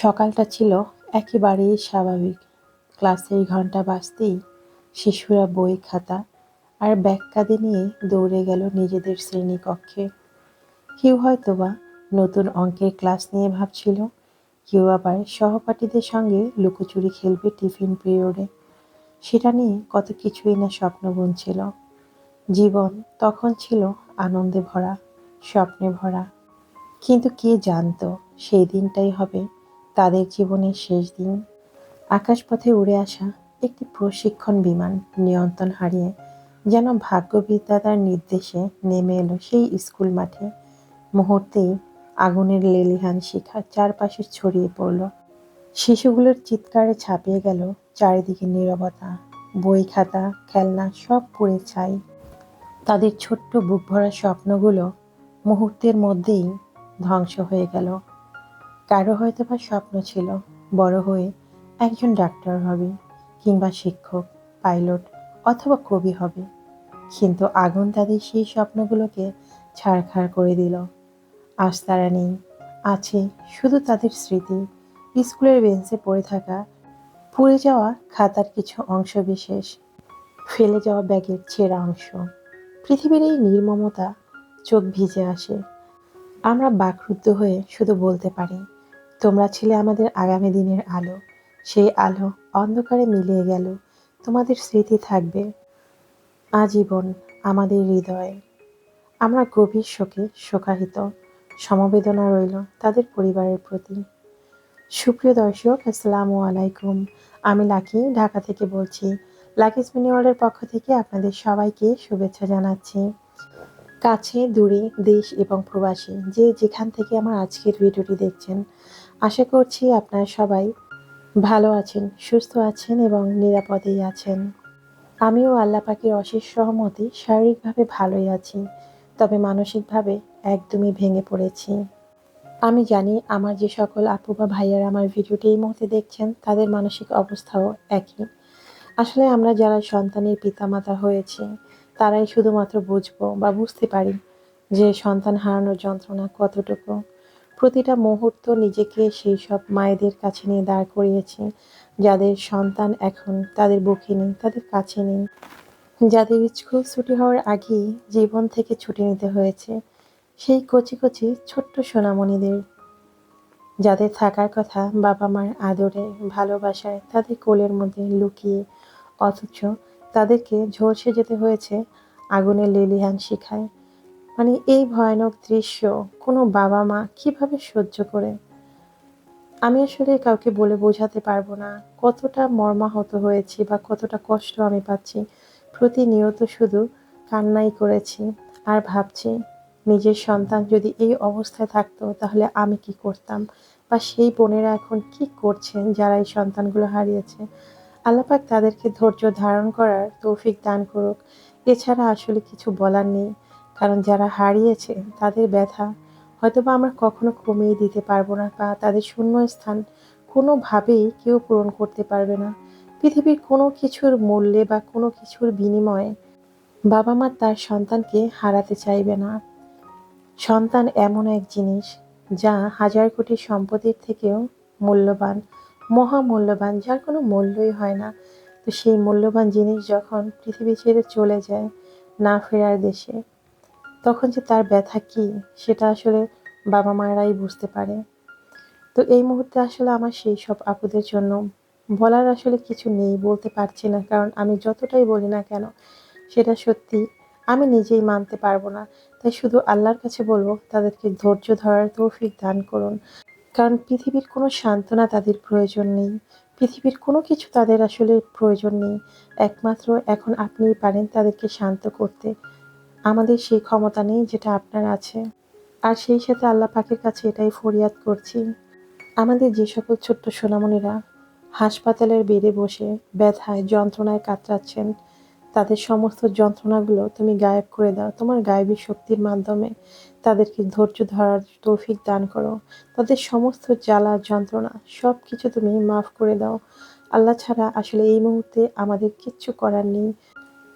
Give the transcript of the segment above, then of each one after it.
সকালটা ছিল একেবারেই স্বাভাবিক। ক্লাসের ঘণ্টা বাজতেই শিশুরা বই, খাতা আর ব্যাগ নিয়ে দৌড়ে গেল নিজেদের শ্রেণীকক্ষে। কেউ হয়তো বা নতুন অঙ্কের ক্লাস নিয়ে ভাবছিল, কেউ আবার সহপাঠীদের সঙ্গে লুকোচুরি খেলবে টিফিন পিরিয়ডে। সেটা নিয়ে কত কিছুই না স্বপ্ন বুনছিল জীবন তখন ছিল আনন্দে ভরা, স্বপ্নে ভরা। কিন্তু কে জানতো সেই দিনটাই হবে তাদের জীবনের শেষ দিন। আকাশপথে উড়ে আসা একটি প্রশিক্ষণ বিমান নিয়ন্ত্রণ হারিয়ে যেন ভাগ্যবিদ্যাতার নির্দেশে নেমে এলো সেই স্কুল মাঠে। মুহূর্তেই আগুনের লেলিহান শিখা চারপাশে ছড়িয়ে পড়ল। শিশুগুলোর চিৎকারে ছাপিয়ে গেল চারিদিকে নীরবতা। বই খাতা, খেলনা সব পুড়ে ছাই। তাদের ছোট্ট বুক ভরা স্বপ্নগুলো মুহূর্তের মধ্যেই ধ্বংস হয়ে গেল। কারও হয়তো বা স্বপ্ন ছিল, বড় হয়ে একজন ডাক্তার হবে কিংবা শিক্ষক, পাইলট অথবা কবি হবে। কিন্তু আগুন তাদের সেই স্বপ্নগুলোকে ছাড়খাড় করে দিল। আজ তারা নেই, আছে শুধু তাদের স্মৃতি। স্কুলের বেঞ্চে পড়ে থাকা পুড়ে যাওয়া খাতার কিছু অংশ বিশেষ, ফেলে যাওয়া ব্যাগের ছেঁড়া অংশ। পৃথিবীর এই নির্মমতা চোখ ভিজে আসে। আমরা বাকরুদ্ধ হয়ে শুধু বলতে পারি তোমরা ছিলে আমাদের আগামী দিনের আলো। সেই আলো অন্ধকারে মিলিয়ে গেল। তোমাদের স্মৃতি থাকবে। আজীবন আমাদের হৃদয়ে। আমরা গভীর শোকে শোকাহিত। সমবেদনা রইল তাদের পরিবারের প্রতি। সুপ্রিয় দর্শক, আসসালামু আলাইকুম। আমি লাকি, ঢাকা থেকে বলছি। লাকিস মিনি ওয়ার্ল্ডের পক্ষ থেকে আপনাদের সবাইকে শুভেচ্ছা জানাচ্ছি। কাছে, দূরে, দেশ এবং প্রবাসী যে যেখান থেকে আমার আজকের ভিডিওটি দেখছেন আশা করছি আপনারা সবাই ভালো আছেন, সুস্থ আছেন এবং নিরাপদেই আছেন। আমিও আল্লাহ পাখির অশেষ সহমতে শারীরিকভাবে ভালোই আছি, তবে মানসিকভাবে একদমই ভেঙে পড়েছি। আমি জানি আমার যে সকল আপু বা ভাইয়ারা আমার ভিডিওটি এই মুহূর্তে দেখছেন, তাদের মানসিক অবস্থাও একই। আসলে আমরা যারা সন্তানের পিতামাতা হয়েছি, তারাই শুধুমাত্র বুঝব বা বুঝতে পারি যে সন্তান হারানোর যন্ত্রণা কতটুকু। প্রতিটা মুহূর্ত নিজেকে সেই সব মায়েদের কাছে নিয়ে দাঁড় করিয়েছি। যাদের সন্তান এখন তাদের বুকে নেই, তাদের কাছে নেই। যাদের স্কুল ছুটি হওয়ার আগেই জীবন থেকে ছুটি নিতে হয়েছে, সেই কচি কচি ছোট্ট সোনামণিদের। যাদের থাকার কথা বাবা মার আদরে, ভালোবাসায় তাদের কোলের মধ্যে লুকিয়ে, অথচ তাদেরকে ঝলসে যেতে হয়েছে আগুনের লেলিহান শিখায়। মানে এই ভয়ানক দৃশ্য কোনো বাবা মা কীভাবে সহ্য করে? আমি আসলে কাউকে বলে বোঝাতে পারব না। কতটা মর্মাহত হয়েছি বা কতটা কষ্ট আমি পাচ্ছি। প্রতিনিয়ত শুধু কান্নাই করেছি আর ভাবছি, নিজের সন্তান যদি এই অবস্থায় থাকতো তাহলে আমি কি করতাম? বা সেই বোনেরা এখন কি করছেন যারা এই সন্তানগুলো হারিয়েছে? আল্লাপাক তাদেরকে ধৈর্য ধারণ করার তৌফিক দান করুক। এছাড়া আসলে কিছু বলার নেই। কারণ যারা হারিয়েছে, তাদের ব্যথা হয়তো বা আমরা কখনো কমিয়ে দিতে পারব না বা তাদের শূন্য স্থান কোনোভাবেই কেউ পূরণ করতে পারবে না। পৃথিবীর কোনো কিছুর মূল্যে বা কোনো কিছুর বিনিময়ে বাবা মা তার সন্তানকে হারাতে চাইবে না। সন্তান এমন এক জিনিস যা হাজার কোটি সম্পত্তির থেকেও মূল্যবান, মহামূল্যবান, যার কোনো মূল্যই হয় না। তো সেই মূল্যবান জিনিস যখন পৃথিবী ছেড়ে চলে যায় না ফেরার দেশে তখন যে তার ব্যথা কি, সেটা আসলে বাবা মায়েরাই বুঝতে পারে। তো এই মুহূর্তে আসলে আমার সেই সব আপুদের জন্য বলার আসলে কিছু নেই, বলতে পারছি না। কারণ আমি যতটাই বলি না কেন, সেটা সত্যি আমি নিজেই মানতে পারব না। তাই শুধু আল্লাহর কাছে বলব, তাদেরকে ধৈর্য ধরার তৌফিক দান করুন। কারণ পৃথিবীর কোনো সান্ত্বনা তাদের প্রয়োজন নেই। পৃথিবীর কোনো কিছু তাদের আসলে প্রয়োজন নেই। একমাত্র এখন আপনিই পারেন তাদেরকে শান্ত করতে। আমাদের সেই ক্ষমতা নেই যেটা আপনার আছে। আর সেই সাথে আল্লাহ পাকের কাছে এটাই ফরিয়াদ করছি। আমাদের যে সকল ছোট্ট সোনামণিরা হাসপাতালের বেডে বসে ব্যথায়, যন্ত্রণায় কাতরাচ্ছেন, তাদের সমস্ত যন্ত্রণাগুলো তুমি গায়েব করে দাও। তোমার গায়েবী শক্তির মাধ্যমে তাদেরকে ধৈর্য ধরার তৌফিক দান করো। তাদের সমস্ত জ্বালা, যন্ত্রণা সব কিছু তুমি মাফ করে দাও। আল্লাহ ছাড়া আসলে এই মুহূর্তে আমাদের কিচ্ছু করার নেই।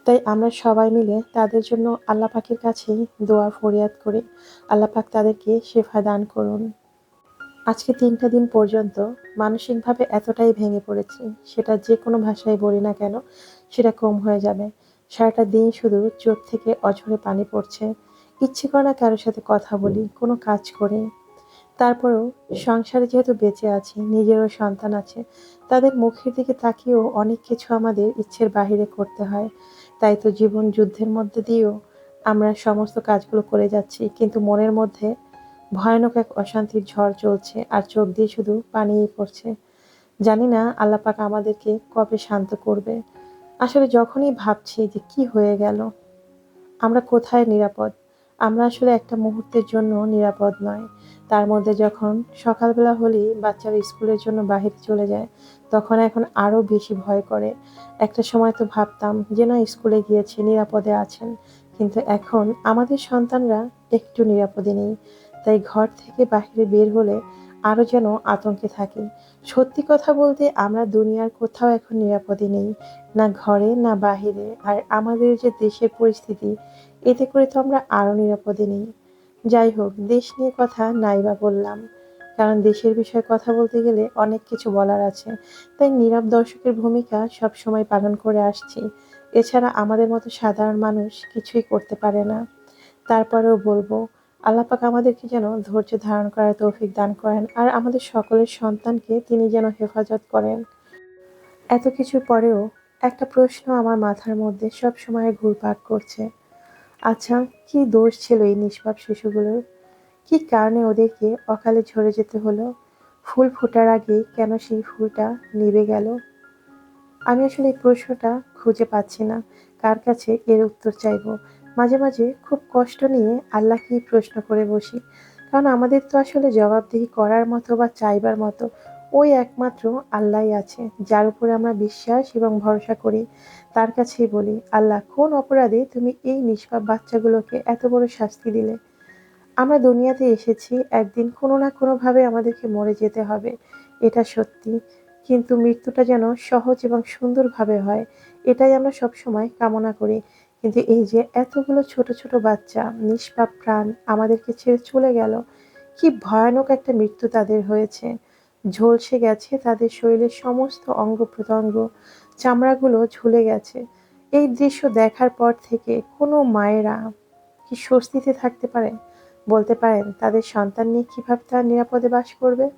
তাই আমরা সবাই মিলে তাদের জন্য আল্লাহ পাকের কাছেই দোয়া ফরিয়াদ করে। আল্লাহ পাক তাদেরকে শেফা দান করুন। আজকে তিনটা দিন পর্যন্ত মানসিকভাবে এতটাই ভেঙে পড়েছি, সেটা যে কোনো ভাষায় বলি না কেন, সেটা কম হয়ে যাবে। সারাটা দিন শুধু চোখ থেকে অঝরে পানি পড়ছে। ইচ্ছে করে না কারোর সাথে কথা বলি, কোনো কাজ করি। তারপরেও সংসারে যেহেতু বেঁচে আছি, নিজেরও সন্তান আছে, তাদের মুখের দিকে তাকিয়েও অনেক কিছু আমাদের ইচ্ছের বাহিরে করতে হয়। তাই তো জীবন যুদ্ধের মধ্যে দিয়েও আমরা সমস্ত কাজগুলো করে যাচ্ছি, কিন্তু মনের মধ্যে ভয়ানক এক অশান্তির ঝড় চলছে আর চোখ দিয়ে শুধু পানিই পড়ছে। জানি না আল্লাপাক আমাদেরকে কবে শান্ত করবে। আসলে যখনই ভাবছি যে কি হয়ে গেল, আমরা কোথায় নিরাপদ? আমরা আসলে একটা মুহূর্তের জন্য নিরাপদ নয়। তার মধ্যে যখন সকালবেলা হলেই বাচ্চারা স্কুলের জন্য বাহিরে চলে যায়, তখন এখন আরও বেশি ভয় করে। একটা সময় তো ভাবতাম যে না, স্কুলে গিয়েছে, নিরাপদে আছেন। কিন্তু এখন আমাদের সন্তানরা একটু নিরাপদে নেই। তাই ঘর থেকে বাহিরে বের হলে আরও যেন আতঙ্কে থাকি। সত্যি কথা বলতে আমরা দুনিয়ার কোথাও এখন নিরাপদে নেই। না ঘরে, না বাহিরে। আর আমাদের যে দেশের পরিস্থিতি, এতে করে তো আমরা আরও নিরাপদে নেই। যাই হোক, দেশ নিয়ে কথা নাই বা বললাম। কারণ দেশের বিষয়ে কথা বলতে গেলে অনেক কিছু বলার আছে। তাই নীরব দর্শকের ভূমিকা সব সময় পালন করে আসছি। এছাড়া আমাদের মতো সাধারণ মানুষ কিছুই করতে পারে না। তারপরেও বলব আল্লাপাক আমাদেরকে যেন ধৈর্য ধারণ করার তৌফিক দান করেন আর আমাদের সকলের সন্তানকে তিনি যেন হেফাজত করেন। এত কিছুর পরেও একটা প্রশ্ন আমার মাথার মধ্যে সব সময় ঘুরপাক করছে। আচ্ছা কি দোষ ছিল এই নিষ্পাপ শিশুগুলোর? কি কারণে ওদেরকে অকালে ঝরে যেতে হলো? ফুল ফোটার আগে কেন সেই ফুলটা নিভে গেল? আমি আসলে এই প্রশ্নটা খুঁজে পাচ্ছি না। কার কাছে এর উত্তর চাইব? মাঝে মাঝে খুব কষ্ট নিয়ে আল্লাহকেই প্রশ্ন করে বসি। কারণ আমাদের তো আসলে জবাবদিহি করার মতো বা চাইবার মতো ওই একমাত্র আল্লাহই আছে, যার উপরে আমরা বিশ্বাস এবং ভরসা করি। তার কাছেই বলি, আল্লাহ, কোন অপরাধে তুমি এই নিষ্পাপ বাচ্চাগুলোকে এত বড় শাস্তি দিলে? আমরা দুনিয়াতে এসেছি, একদিন কোনো না কোনোভাবে আমাদেরকে মরে যেতে হবে, এটা সত্যি। কিন্তু মৃত্যুটা যেন সহজ এবং সুন্দরভাবে হয়, এটাই আমরা সবসময় কামনা করি। কিন্তু এই যে এতগুলো ছোট ছোট বাচ্চা, নিষ্পাপ প্রাণ আমাদেরকে ছেড়ে চলে গেল, কি ভয়ানক একটা মৃত্যু তাদের হয়েছে। ঝলসে গেছে, তাদের শরীরের সমস্ত অঙ্গ প্রত্যঙ্গ, চামড়াগুলো ঝুলে গেছে। এই দৃশ্য দেখার পর থেকে কোনো মায়েরা কি স্বস্তিতে থাকতে পারে? বলতে পারেন, তাদের সন্তান নিয়ে কীভাবে তারা নিরাপদে বাস করবে?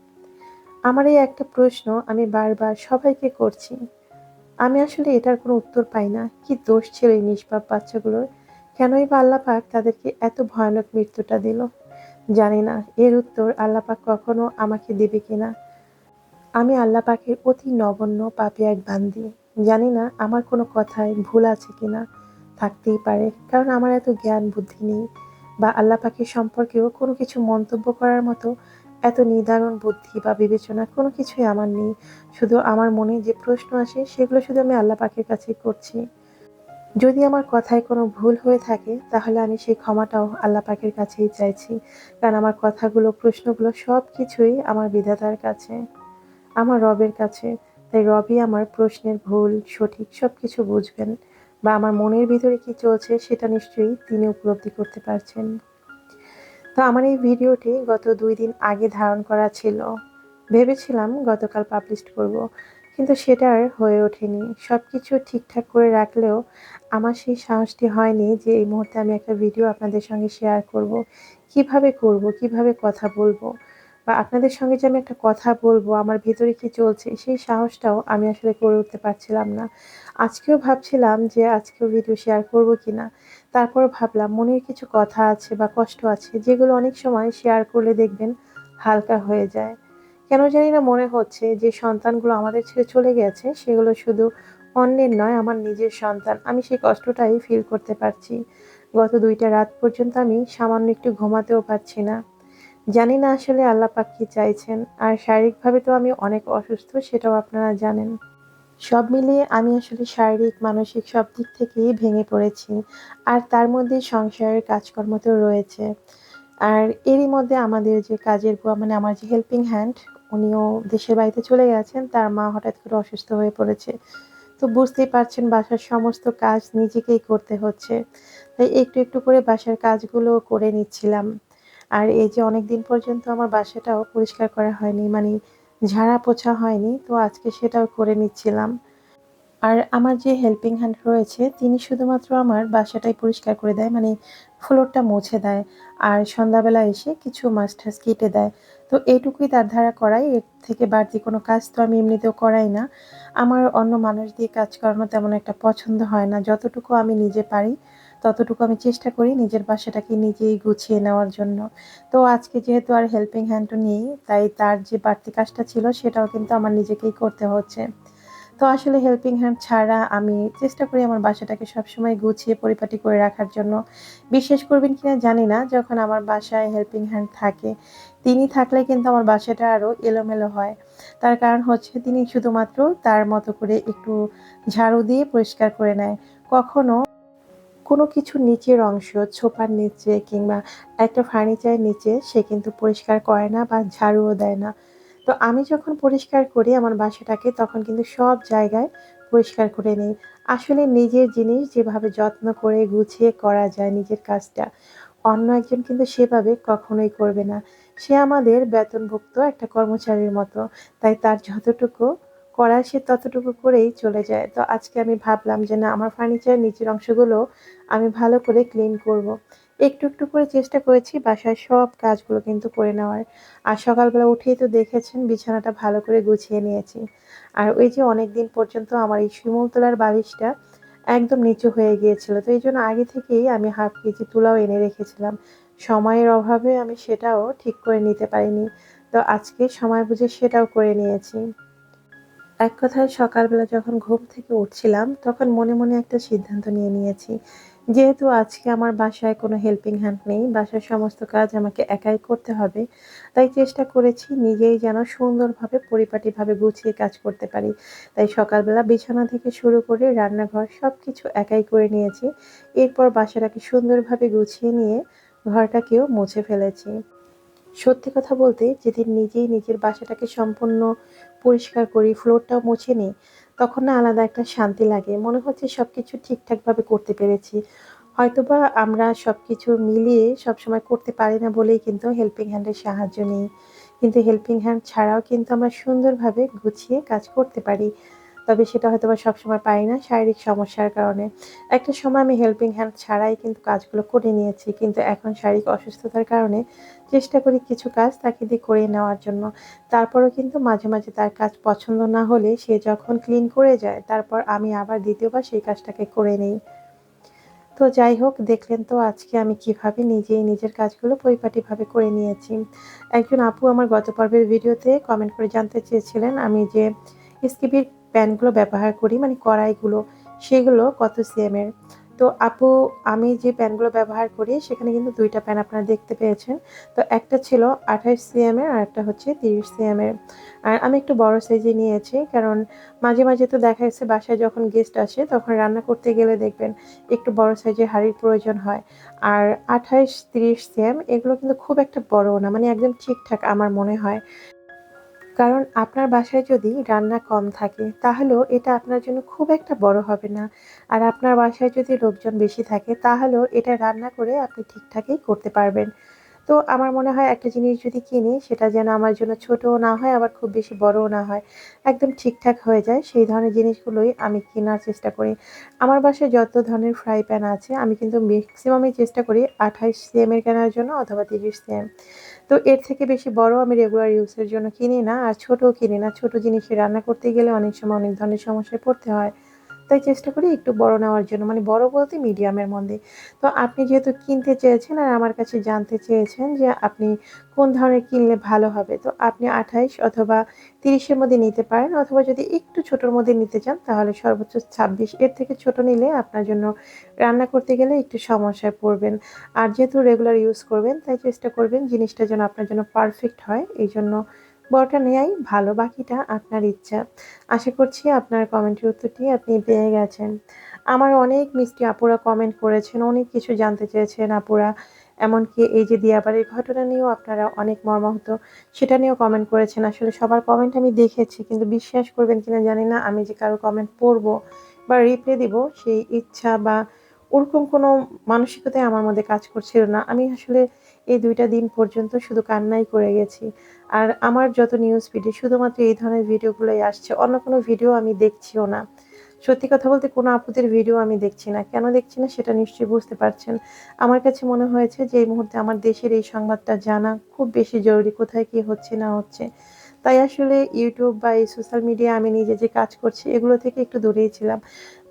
আমার এই একটা প্রশ্ন আমি বারবার সবাইকে করছি। আমি আসলে এটার কোনো উত্তর পাই না। কি দোষ ছিল এই নিষ্পাপ বাচ্চাগুলোর? কেনই বা আল্লাপাক তাদেরকে এত ভয়ানক মৃত্যুটা দিল? জানি না, এর উত্তর আল্লাপাক কখনো আমাকে দেবে কিনা। আমি আল্লাপাকের অতি নগণ্য পাপে এক বান্দি। জানি না আমার কোনো কথায় ভুল আছে কি না থাকতেই পারে, কারণ আমার এত জ্ঞান বুদ্ধি নেই। বা আল্লাহ পাখির সম্পর্কেও কোনো কিছু মন্তব্য করার মতো এত নির্ধারণ বুদ্ধি বা বিবেচনা কোনো কিছুই আমার নেই। শুধু আমার মনে যে প্রশ্ন আসে, সেগুলো শুধু আমি আল্লাহ পাখির কাছেই করছি। যদি আমার কথায় কোনো ভুল হয়ে থাকে, তাহলে আমি সেই ক্ষমাটাও আল্লাহ পাখির কাছেই চাইছি, কারণ আমার কথাগুলো, প্রশ্নগুলো সব কিছুই আমার বিধাতার কাছে। আমার রবের কাছে। তাই রবই আমার প্রশ্নের ভুল, সঠিক সব কিছু বুঝবেন বা আমার মনের ভিতরে কি চলছে সেটা নিশ্চয়ই তিনি উপলব্ধি করতে পারছেন। তো আমার এই ভিডিওটি গত দুই দিন আগে ধারণ করা ছিল। ভেবেছিলাম গতকাল পাবলিশ করব, কিন্তু সেটা আর হয়ে ওঠেনি। সব কিছু ঠিকঠাক করে রাখলেও আমার সেই সাহসটি হয়নি যে এই মুহূর্তে আমি একটা ভিডিও আপনাদের সঙ্গে শেয়ার করব। কীভাবে করব, কীভাবে কথা বলব বা আপনাদের সঙ্গে যে আমি একটা কথা বলব, আমার ভেতরে কি চলছে, সেই সাহসটাও আমি আসলে করে উঠতে পারছিলাম না। আজকেও ভাবছিলাম যে আজকেও ভিডিও শেয়ার করব কি না তারপর ভাবলাম মনের কিছু কথা আছে বা কষ্ট আছে, যেগুলো অনেক সময় শেয়ার করলে দেখবেন হালকা হয়ে যায়। কেন জানি না মনে হচ্ছে যে সন্তানগুলো আমাদের ছেড়ে চলে গেছে, সেগুলো শুধু অন্যের নয়, আমার নিজের সন্তান। আমি সেই কষ্টটাই ফিল করতে পারছি। গত দুইটা রাত পর্যন্ত আমি সামান্য একটু ঘুমাতেও পারছি না। জানি না আসলে আল্লাহ পাক কি চাইছেন, আর শারীরিকভাবে তো আমি অনেক অসুস্থ, সেটাও আপনারা জানেন। সব মিলিয়ে আমি আসলে শারীরিক, মানসিক সব দিক থেকেই ভেঙে পড়েছি, আর তার মধ্যে সংসারের কাজকর্ম তো রয়েছে। আর এরই মধ্যে আমাদের যে কাজের বুয়া মানে আমার যে হেল্পিং হ্যান্ড উনিও দেশের বাড়িতে চলে গেছেন, তার মা হঠাৎ করে অসুস্থ হয়ে পড়েছে। তো বুঝতেই পারছেন বাসার সমস্ত কাজ নিজেকেই করতে হচ্ছে। তাই একটু একটু করে বাসার কাজগুলো করে নিচ্ছিলাম। আর এই যে অনেক দিন পর্যন্ত আমার বাসাটাও পরিষ্কার করা হয়নি মানে ঝাড়া পোছা হয়নি, তো আজকে সেটাও করে নিচ্ছিলাম। আর আমার যে হেল্পিং হ্যান্ড রয়েছে, তিনি শুধুমাত্র আমার বাসাটাই পরিষ্কার করে দেয় মানে ফ্লোরটা মুছে দেয়, আর সন্ধ্যাবেলা এসে কিছু টাছ কেটে দেয়। তো এইটুকুই তার ধারা করাই, এর থেকে বাড়তি কোনো কাজ তো আমি এমনিতেও করাই না। আমার অন্য মানুষ দিয়ে কাজ করানো তেমন একটা পছন্দ হয় না, যতটুকু আমি নিজে পারি ততটুকু আমি চেষ্টা করি নিজের বাসাটাকে নিজেই গুছিয়ে নেওয়ার জন্য। তো আজকে যেহেতু আর হেল্পিং হ্যান্ডও নেই, তাই তার যে বাড়তি কাজটা ছিল সেটাও কিন্তু আমার নিজেকেই করতে হচ্ছে। তো আসলে হেল্পিং হ্যান্ড ছাড়া আমি চেষ্টা করি আমার বাসাটাকে সবসময় গুছিয়ে পরিপাটি করে রাখার জন্য। বিশ্বাস করবেন কিনা জানি না, যখন আমার বাসায় হেল্পিং হ্যান্ড থাকে, তিনি থাকলে কিন্তু আমার বাসাটা আরও এলোমেলো হয়। তার কারণ হচ্ছে তিনি শুধুমাত্র তার মতো করে একটু ঝাড়ু দিয়ে পরিষ্কার করে নেয়। কখনো কোনো কিছুর নিচের অংশ, ছোপার নিচে কিংবা একটা ফার্নিচারের নিচে সে কিন্তু পরিষ্কার করে না বা ঝাড়ুও দেয় না। তো আমি যখন পরিষ্কার করি আমার বাসাটাকে, তখন কিন্তু সব জায়গায় পরিষ্কার করে নিই। আসলে নিজের জিনিস যেভাবে যত্ন করে গুছিয়ে করা যায় নিজের কাজটা, অন্য একজন কিন্তু সেভাবে কখনোই করবে না। সে আমাদের বেতনভুক্ত একটা কর্মচারীর মতো, তাই তার যতটুকু করার সে ততটুকু করেই চলে যায়। তো আজকে আমি ভাবলাম যে না, আমার ফার্নিচারের নিচের অংশগুলো আমি ভালো করে ক্লিন করব। একটু একটু করে চেষ্টা করেছি বাসায় সব কাজগুলো কিন্তু করে নেওয়ার। আর সকালবেলা উঠেই তো দেখেছেন বিছানাটা ভালো করে গুছিয়ে নিয়েছি। আর ওই যে অনেক দিন পর্যন্ত আমার এই শিমুলতলার বালিশটা একদম নিচু হয়ে গিয়েছিল। তো এই জন্য আগে থেকেই আমি হাফ কেজি তুলাও এনে রেখেছিলাম। সময়ের অভাবে আমি সেটাও ঠিক করে নিতে পারিনি। তো আজকে সময় বুঝে সেটাও করে নিয়েছি। এক কথায় সকালবেলা যখন ঘুম থেকে উঠছিলাম, তখন মনে মনে একটা সিদ্ধান্ত নিয়ে নিয়েছি। যেহেতু আজকে আমার বাসায় কোনো হেল্পিং হ্যান্ড নেই, বাসার সমস্ত কাজ আমাকে একাই করতে হবে, তাই চেষ্টা করেছি নিজেই যেন সুন্দরভাবে, পরিপাটিভাবে গুছিয়ে কাজ করতে পারি। তাই সকালবেলা বিছানা থেকে শুরু করে রান্নাঘর সব কিছু একাই করে নিয়েছি। এরপর বাসাটাকে সুন্দরভাবে গুছিয়ে নিয়ে ঘরটাকেও মুছে ফেলেছি। সত্যি কথা বলতে যেদিন নিজেই নিজের বাসাটাকে সম্পূর্ণ পরিষ্কার করি ফ্লোরটাও মুছে নিই, তখন না আলাদা একটা শান্তি লাগে। মনে হচ্ছে সব কিছু ঠিকঠাকভাবে করতে পেরেছি। হয়তোবা আমরা সব কিছু মিলিয়ে সবসময় করতে পারি না বলেই কিন্তু হেল্পিং হ্যান্ডের সাহায্য নিই। কিন্তু হেল্পিং হ্যান্ড ছাড়াও কিন্তু আমরা সুন্দরভাবে গুছিয়ে কাজ করতে পারি। তবে সেটা হয়তো বা সবসময় পাই না শারীরিক সমস্যার কারণে। একটা সময় আমি হেল্পিং হ্যান্ড ছাড়াই কিন্তু কাজগুলো করে নিয়েছি, কিন্তু এখন শারীরিক অসুস্থতার কারণে চেষ্টা করি কিছু কাজ তাকে দিয়ে করে নেওয়ার জন্য। তারপরও কিন্তু মাঝে মাঝে তার কাজ পছন্দ না হলে সে যখন ক্লিন করে যায়, তারপর আমি আবার দ্বিতীয়বার সেই কাজটাকে করে নিই। তো যাই হোক, দেখলেন তো আজকে আমি কীভাবে নিজেই নিজের কাজগুলো পরিপাটিভাবে করে নিয়েছি। একজন আপু আমার গত পর্বের ভিডিওতে কমেন্ট করে জানতে চেয়েছিলেন আমি যে স্কিপির প্যানগুলো ব্যবহার করি মানে কড়াইগুলো, সেগুলো কত সিএমের তো আপু, আমি যে প্যানগুলো ব্যবহার করি, সেখানে কিন্তু দুইটা প্যান আপনারা দেখতে পেয়েছেন। তো একটা ছিল আঠাশ সিএমের আর একটা হচ্ছে তিরিশ সিএমের আর আমি একটু বড় সাইজে নিয়েছি, কারণ মাঝে মাঝে তো দেখা যাচ্ছে বাসায় যখন গেস্ট আসে, তখন রান্না করতে গেলে দেখবেন একটু বড় সাইজের হাঁড়ির প্রয়োজন হয়। আর আঠাইশ তিরিশ সিএম এগুলো কিন্তু খুব একটা বড় না মানে একদম ঠিকঠাক আমার মনে হয়। কারণ আপনার বাসায় যদি রান্না কম থাকে, তাহলেও এটা আপনার জন্য খুব একটা বড় হবে না। আর আপনার বাসায় যদি লোকজন বেশি থাকে, তাহলেও এটা রান্না করে আপনি ঠিকঠাকই করতে পারবেন। তো আমার মনে হয় একটা জিনিস যদি কিনি, সেটা যেন আমার জন্য ছোটও না হয়, আবার খুব বেশি বড়ও না হয়। একদম ঠিকঠাক হয়ে যায়, সেই ধরনের জিনিসগুলোই আমি কেনার চেষ্টা করি। আমার বাসায় যত ধরনের ফ্রাই প্যান আছে, আমি কিন্তু ম্যাক্সিমামই চেষ্টা করি আঠাইশ সিএমের কেনার জন্য অথবা তিরিশ সিএম তো এর থেকে বেশি বড় আমি রেগুলার ইউজের জন্য কিনি না, আর ছোটও কিনি না। ছোট জিনিসে রান্না করতে গেলে অনেক সময় অনেক ধরনের সমস্যায় পড়তে হয়। তাই চেষ্টা করি একটু বড় নেওয়ার জন্য মানে বড় বলতে মিডিয়ামের মধ্যে। তো আপনি যেহেতু কিনতে চেয়েছেন আর আমার কাছে জানতে চেয়েছেন যে আপনি কোন ধরনের কিনলে ভালো হবে, তো আপনি আঠাইশ অথবা তিরিশের মধ্যে নিতে পারেন অথবা যদি একটু ছোটোর মধ্যে নিতে চান তাহলে সর্বোচ্চ ছাব্বিশ। এর থেকে ছোট নিলে আপনার জন্য রান্না করতে গেলে একটু সমস্যায় পড়বেন। আর যেহেতু রেগুলার ইউজ করবেন তাই চেষ্টা করবেন জিনিসটা যেন আপনার জন্য পারফেক্ট হয় এই জন্য বড়টা নেয়াই, ভালো বাকিটা আপনার ইচ্ছা। আশা করছি আপনার কমেন্টের উত্তরটি আপনি পেয়ে গেছেন। আমার অনেক মিষ্টি আপুরা কমেন্ট করেছেন, অনেক কিছু জানতে চেয়েছেন আপুরা। এমনকি এই যে দিয়াবাড়ির ঘটনা নিয়েও আপনারা অনেক মর্মাহত, সেটা নিয়েও কমেন্ট করেছেন। আসলে সবার কমেন্ট আমি দেখেছি, কিন্তু বিশ্বাস করবেন কিনা জানি না, আমি যে কারও কমেন্ট পড়ব বা রিপ্লে দিব, সেই ইচ্ছা বা ওরকম কোনো মানসিকতায় আমার মধ্যে কাজ করছিল না। আমি আসলে এই দুইটা দিন পর্যন্ত শুধু কান্নাই করে গেছি। আর আমার যত নিউজ ফিডে শুধুমাত্র এই ধরনের ভিডিওগুলোই আসছে। অন্য কোনো ভিডিও আমি দেখছিও না। সত্যি কথা বলতে কোনো আপুদের ভিডিও আমি দেখছি না। কেন দেখছি না সেটা নিশ্চয়ই বুঝতে পারছেন। আমার কাছে মনে হয়েছে যে এই মুহূর্তে আমার দেশের এই সংবাদটা জানা খুব বেশি জরুরি, কোথায় কি হচ্ছে না হচ্ছে। তাই আসলে ইউটিউব বা এই সোশ্যাল মিডিয়া আমি নিজে যে কাজ করছি, এগুলো থেকে একটু দূরেই ছিলাম।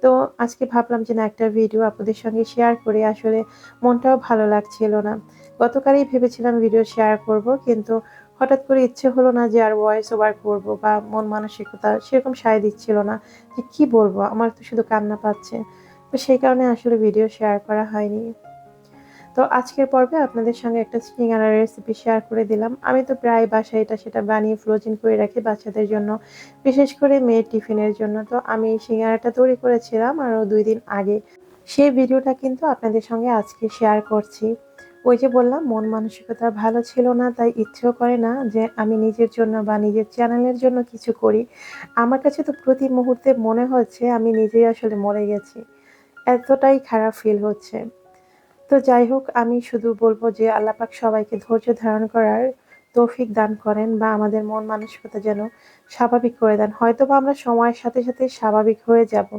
তো আজকে ভাবলাম যে না একটা ভিডিও আপনাদের সঙ্গে শেয়ার করে। আসলে মনটাও ভালো লাগছিল না। গতকালই ভেবেছিলাম ভিডিও শেয়ার করব, কিন্তু হঠাৎ করে ইচ্ছে হলো না যে আর ভয়েস ওভার করব বা মন মানসিকতা সেরকম সায় দিচ্ছিল না যে কি বলব, আমার তো শুধু কান্না পাচ্ছে। তো সেই কারণে আসলে ভিডিও শেয়ার করা হয়নি। তো আজকের পর্বে আপনাদের সঙ্গে একটা সিঙ্গারার রেসিপি শেয়ার করে দিলাম। আমি তো প্রায় বাসায় এটা সেটা বানিয়ে ফ্রোজেন করে রাখি বাচ্চাদের জন্য, বিশেষ করে মেয়ের টিফিনের জন্য। তো আমি সিঙ্গারাটা তৈরি করেছিলাম আরও দুই দিন আগে। সেই ভিডিওটা কিন্তু আপনাদের সঙ্গে আজকে শেয়ার করছি। ওই যে বললাম, মন মানসিকতা ভালো ছিল না, তাই ইচ্ছেও করে না যে আমি নিজের জন্য বা নিজের চ্যানেলের জন্য কিছু করি। আমার কাছে তো প্রতি মুহূর্তে মনে হচ্ছে আমি নিজেই আসলে মরে গেছি। এতটাই খারাপ ফিল হচ্ছে। তো যাই হোক, আমি শুধু বলব যে আল্লাপাক সবাইকে ধৈর্য ধারণ করার তৌফিক দান করেন বা আমাদের মন মানসিকতা যেন স্বাভাবিক করে দেন। হয়তো বা আমরা সময়ের সাথে সাথে স্বাভাবিক হয়ে যাব,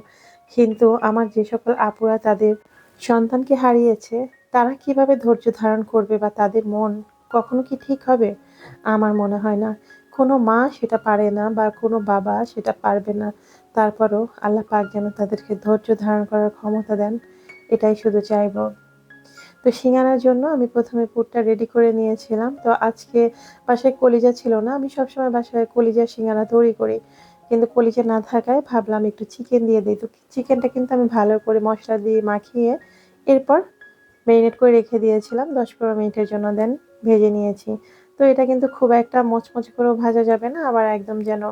কিন্তু আমার যে সকল আপুরা তাদের সন্তানকে হারিয়েছে তারা কীভাবে ধৈর্য ধারণ করবে বা তাদের মন কখনো কি ঠিক হবে? আমার মনে হয় না। কোনো মা সেটা পারে না বা কোনো বাবা সেটা পারবে না। তারপরও আল্লাহ পাক যেন তাদেরকে ধৈর্য ধারণ করার ক্ষমতা দেন, এটাই শুধু চাইব। তো সিঙ্গারার জন্য আমি প্রথমে পুরটা রেডি করে নিয়েছিলাম। তো আজকে বাসায় কলিজা ছিল না, আমি সবসময় বাসায় কলিজা সিঙ্গারা তৈরি করি। কিন্তু কলিজা না থাকায় ভাবলাম একটু চিকেন দিয়ে দিই। তো চিকেনটা কিন্তু আমি ভালো করে মশলা দিয়ে মাখিয়ে এরপর ম্যারিনেট করে রেখে দিয়েছিলাম, দশ পনেরো মিনিটের জন্য দেন ভেজে নিয়েছি। তো এটা কিন্তু খুব একটা মচমচে করেও ভাজা যাবে না, আবার একদম যেন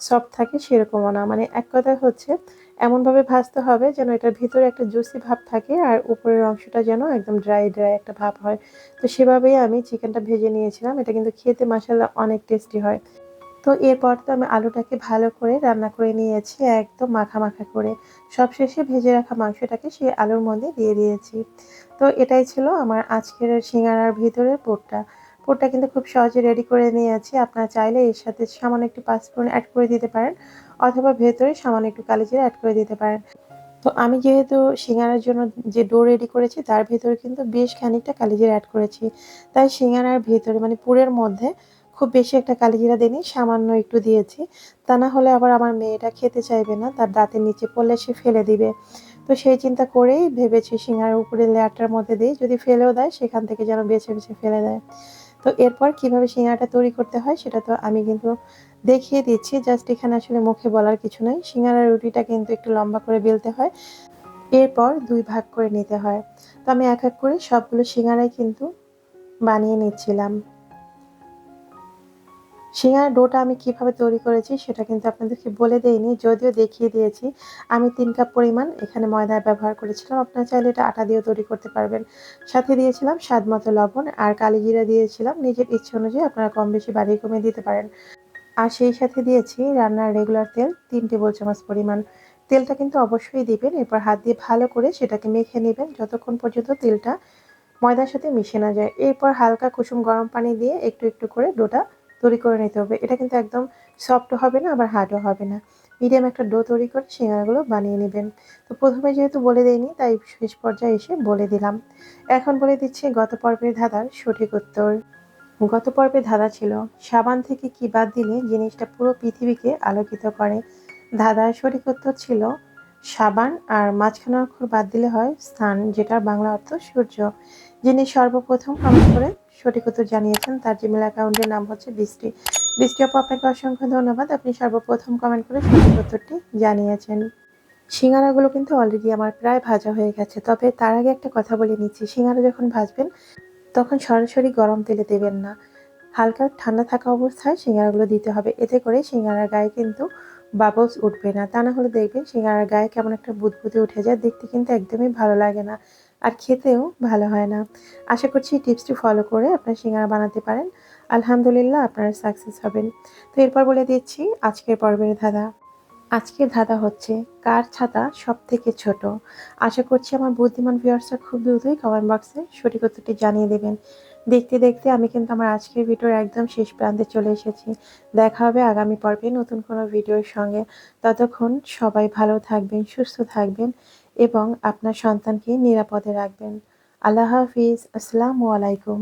সফট থাকে সেরকমও না। মানে এক কথায় হচ্ছে, এমনভাবে ভাজতে হবে যেন এটার ভিতরে একটা জুসি ভাব থাকে আর উপরের অংশটা যেন একদম ড্রাই ড্রাই একটা ভাব হয়। তো সেভাবেই আমি চিকেনটা ভেজে নিয়েছিলাম। এটা কিন্তু খেতে মশালা অনেক টেস্টি হয়। তো এরপর তো আমি আলুটাকে ভালো করে রান্না করে নিয়েছি, একদম মাখা মাখা করে। সবশেষে ভেজে রাখা মাংসটাকে সেই আলুর মধ্যে দিয়ে দিয়েছি। তো এটাই ছিল আমার আজকের সিঙ্গারার ভিতরের পোটটা পোটটা কিন্তু খুব সহজে রেডি করে নিয়েছি। আপনারা চাইলে এর সাথে সামান্য একটু পাঁচফোড়ন অ্যাড করে দিতে পারেন, অথবা ভেতরে সামান্য একটু কালিজিরা অ্যাড করে দিতে পারেন। তো আমি যেহেতু সিঙ্গারার জন্য যে ডো রেডি করেছি, তার ভেতরে কিন্তু বেশ খানিকটা কালিজিরা অ্যাড করেছি। তাই সিঙ্গারার ভেতরে মানে পুরের মধ্যে খুব বেশি একটা কালিজিরা দিইনি সামান্য একটু দিয়েছি। তা না হলে আবার আমার মেয়েটা খেতে চাইবে না, তার দাঁতের নিচে পড়লে সে ফেলে দিবে। তো সেই চিন্তা করেই ভেবেছি সিঙ্গারার উপরে লেয়ারটার মধ্যে দিই যদি ফেলেও দেয়, সেখান থেকে যেন বেছে বেছে ফেলে দেয়। তো এরপর কীভাবে সিঙ্গারাটা তৈরি করতে হয়, সেটা তো আমি কিন্তু দেখিয়ে দিচ্ছি। জাস্ট এখানে আসলে মুখে বলার কিছু নয় সিঙ্গারার রুটিটা কিন্তু একটু লম্বা করে বেলতে হয়। এরপর দুই ভাগ করে নিতে হয়। তো আমি এক এক করে সবগুলো সিঙ্গারাই কিন্তু বানিয়ে নিচ্ছিলাম। সিঙ্গারা ডোটা আমি কীভাবে তৈরি করেছি সেটা কিন্তু আপনাদেরকে বলে দেইনি, যদিও দেখিয়ে দিয়েছি। আমি তিন কাপ পরিমাণ এখানে ময়দা ব্যবহার করেছিলাম। আপনারা চাইলে এটা আটা দিয়েও তৈরি করতে পারবেন। সাথে দিয়েছিলাম স্বাদ মতো লবণ আর কালি জিরা দিয়েছিলাম। নিজের ইচ্ছে অনুযায়ী আপনারা কম বেশি বাড়িয়ে কমিয়ে দিতে পারেন। আর সেই সাথে দিয়েছি রান্নার রেগুলার তেল, তিন টেবিল চামচ পরিমাণ। তেলটা কিন্তু অবশ্যই দিবেন, এরপর হাত দিয়ে ভালো করে সেটাকে মেখে নেবেন যতক্ষণ পর্যন্ত তেলটা ময়দার সাথে মিশে না যায়। এরপর হালকা কুসুম গরম পানি দিয়ে একটু একটু করে ডোটা তৈরি করে নিতে হবে। এটা কিন্তু একদম সফটও হবে না, আবার হার্ডও হবে না। মিডিয়াম একটা ডো তৈরি করে সিঙ্গারাগুলো বানিয়ে নেবেন। তো প্রথমে যেহেতু বলে দেয়নি তাই শেষ পর্যায়ে এসে বলে দিলাম। এখন বলে দিচ্ছি গত পর্বের ধাঁধার সঠিক উত্তর। গত পর্বে ধাঁধা ছিল, সাবান থেকে কি বাদ দিলে জিনিসটা পুরো পৃথিবীকে আলোকিত করে? ধাঁধার সঠিক উত্তর ছিল সাবান আর মাঝখানে অক্ষর বাদ দিলে হয় স্থান, যেটার বাংলা অর্থ সূর্য, যিনি সর্বপ্রথম কমেন্ট করে সঠিক উত্তর জানিয়েছেন। তার জিমেল অ্যাকাউন্টের নাম হচ্ছে বৃষ্টি বৃষ্টি আপু, আপনাকে অসংখ্য ধন্যবাদ। আপনি সর্বপ্রথম কমেন্ট করে সঠিক উত্তরটি জানিয়েছেন। সিঙ্গারাগুলো কিন্তু অলরেডি আমার প্রায় ভাজা হয়ে গেছে, তবে তার আগে একটা কথা বলে নিচ্ছি। সিঙ্গারা যখন ভাজবেন, তখন সরাসরি গরম তেলে দেবেন না। হালকা ঠান্ডা থাকা অবস্থায় সিঙ্গারাগুলো দিতে হবে। এতে করে সিঙ্গারার গায়ে কিন্তু বাবলস উঠবে না। তা না হলে দেখবেন সিঙ্গারার গায়ে কেমন একটা বুদবুদে উঠে যায়। দেখতে কিন্তু একদমই ভালো লাগে না আর খেতেও ভালো হয় না। আশা করছি টিপসটি ফলো করে আপনার সিঙ্গারা বানাতে পারেন। আলহামদুলিল্লাহ আপনারা সাকসেস হবেন। তো এরপর বলে দিচ্ছি আজকের পর্বের ধাঁধা। আজকের ধাঁধা হচ্ছে, কার ছাতা সব থেকে ছোট? আশা করছি আমার বুদ্ধিমান ভিউয়ার্সরা খুব দ্রুতই কমেন্ট বক্সে সঠিক উত্তরটি জানিয়ে দেবেন। দেখতে দেখতে আমি কিন্তু আমার আজকের ভিডিওর একদম শেষ প্রান্তে চলে এসেছি। দেখা হবে আগামী পর্বে নতুন কোনো ভিডিওর সঙ্গে। ততক্ষণ সবাই ভালো থাকবেন, সুস্থ থাকবেন এবং আপনার সন্তানকে নিরাপদে রাখবেন। আল্লাহ হাফিজ। আসসালামু আলাইকুম।